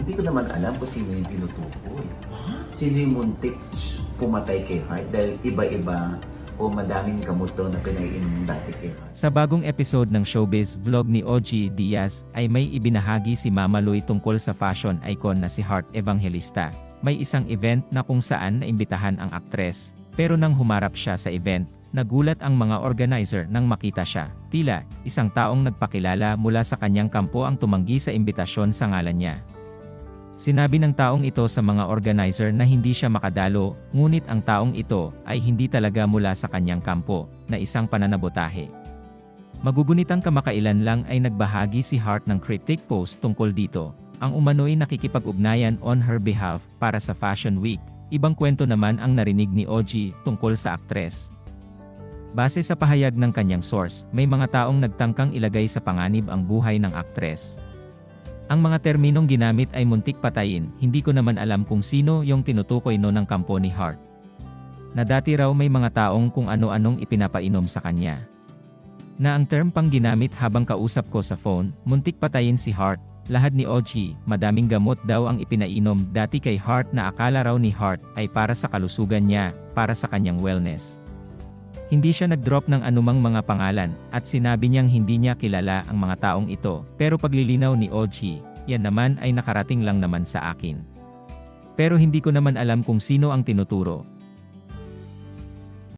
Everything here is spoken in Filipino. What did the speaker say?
Hindi ko naman alam kung sino yung tinutukoy. Sino yung muntik pumatay kay Hart dahil iba-iba o madaming gamot daw na pinaiinom dati kay Hart. Sa bagong episode ng showbiz vlog ni OG Diaz ay may ibinahagi si Mama Lui tungkol sa fashion icon na si Heart Evangelista. May isang event na kung saan naimbitahan ang aktres, pero nang humarap siya sa event, nagulat ang mga organizer nang makita siya. Tila, isang taong nagpakilala mula sa kanyang kampo ang tumanggi sa imbitasyon sa ngalan niya. Sinabi ng taong ito sa mga organizer na hindi siya makadalo, ngunit ang taong ito ay hindi talaga mula sa kanyang kampo, na isang pananabotahe. Magugunitang kamakailan lang ay nagbahagi si Hart ng cryptic post tungkol dito. Ang umano'y nakikipag-ugnayan on her behalf para sa Fashion Week. Ibang kwento naman ang narinig ni OG tungkol sa aktres. Base sa pahayag ng kanyang source, may mga taong nagtangkang ilagay sa panganib ang buhay ng aktres. Ang mga terminong ginamit ay muntik patayin, hindi ko naman alam kung sino yung tinutukoy no ng kampo ni Hart. Na dati raw may mga taong kung ano-anong ipinapainom sa kanya. Na ang term pang ginamit habang kausap ko sa phone, muntik patayin si Hart, lahat ni OG, madaming gamot daw ang ipinainom dati kay Hart na akala raw ni Hart ay para sa kalusugan niya, para sa kanyang wellness. Hindi siya nag-drop ng anumang mga pangalan, at sinabi niyang hindi niya kilala ang mga taong ito, pero paglilinaw ni OG, yan naman ay nakarating lang naman sa akin. Pero hindi ko naman alam kung sino ang tinuturo,